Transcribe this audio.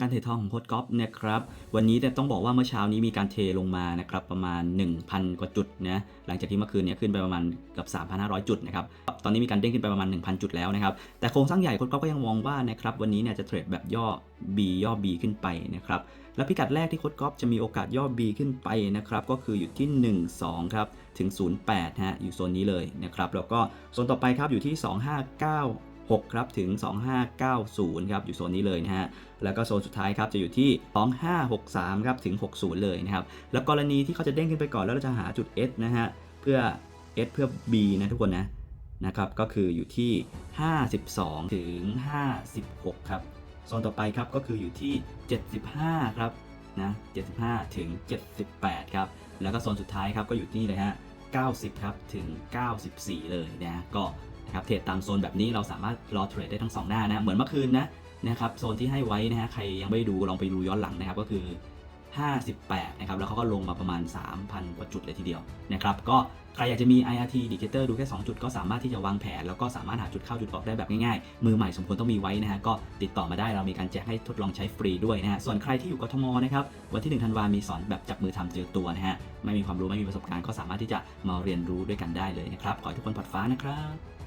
การเทรดทองของโค้ดก๊อฟนะครับวันนี้แต่ต้องบอกว่าเมื่อเช้านี้มีการเทลงมานะครับประมาณ 1,000 กว่าจุดนะหลังจากที่เมื่อคืนเนี้ขึ้นไปประมาณกับ 3,500 จุดนะครับตอนนี้มีการเด้งขึ้นไปประมาณ 1,000 จุดแล้วนะครับแต่โครงสร้างใหญ่โค้ดก๊อฟก็ยังมองว่านะครับวันนี้เนี่ยจะเทรดแบบย่อ B ย่อ B ขึ้นไปนะครับและพิกัดแรกที่โค้ดก๊อฟจะมีโอกาสย่อ B ขึ้นไปนะครับก็คืออยู่ที่ 12ครับถึง 08ฮะอยู่โซนนี้เลยนะครับแล้วก็โซนต่อไปครับอยู่ที่ 259 6ครับถึง 2590ครับอยู่โซนนี้เลยนะฮะแล้วก็โซนสุดท้ายครับจะอยู่ที่ 2563ครับถึง 60 เลยนะครับแล้วกรณีที่เขาจะเด้งขึ้นไปก่อนแล้วเราจะหาจุด S นะฮะเพื่อ S เพื่อ B นะทุกคนนะนะครับก็คืออยู่ที่ 52 ถึง 56 ครับโซนต่อไปครับก็คืออยู่ที่ 75 ครับนะ75 ถึง 78 ครับ แล้วก็โซนสุดท้ายครับก็อยู่ที่เลยฮะ90 ครับ ถึง 94 เลยนะ ก็ นะครับเทรดตามโซนแบบนี้เราสามารถรอเทรดได้ทั้ง 2 หน้านะ เหมือนเมื่อคืนนะนะครับโซนที่ให้ไว้นะฮะใครยังไม่ได้ดูลองไปดูย้อนหลังนะครับก็คือ 58 นะครับ แล้วเขาก็ลงมาประมาณ 3,000 กว่าจุดเลยทีเดียวนะครับก็ใครอยากจะมี IRT indicator ดูแค่ 2 จุดก็สามารถที่จะวางแผน แล้วก็สามารถหาจุดเข้าจุดออกได้แบบง่ายๆ มือใหม่สมควรต้องมีไว้นะฮะก็ติดต่อมาได้เรามีการแจกให้ทดลองใช้ฟรีด้วยนะฮะส่วนใครที่อยู่กทมนะครับวันที่ 1 ธันวามีสอนแบบจับมือทำเจอตัวนะฮะไม่มีความรู้ไม่มีประสบการณ์ก็สามารถที่จะมาเรียนรู้ด้วยกันได้เลยนะครับขอให้ทุกคนปลอดฟ้านะครับ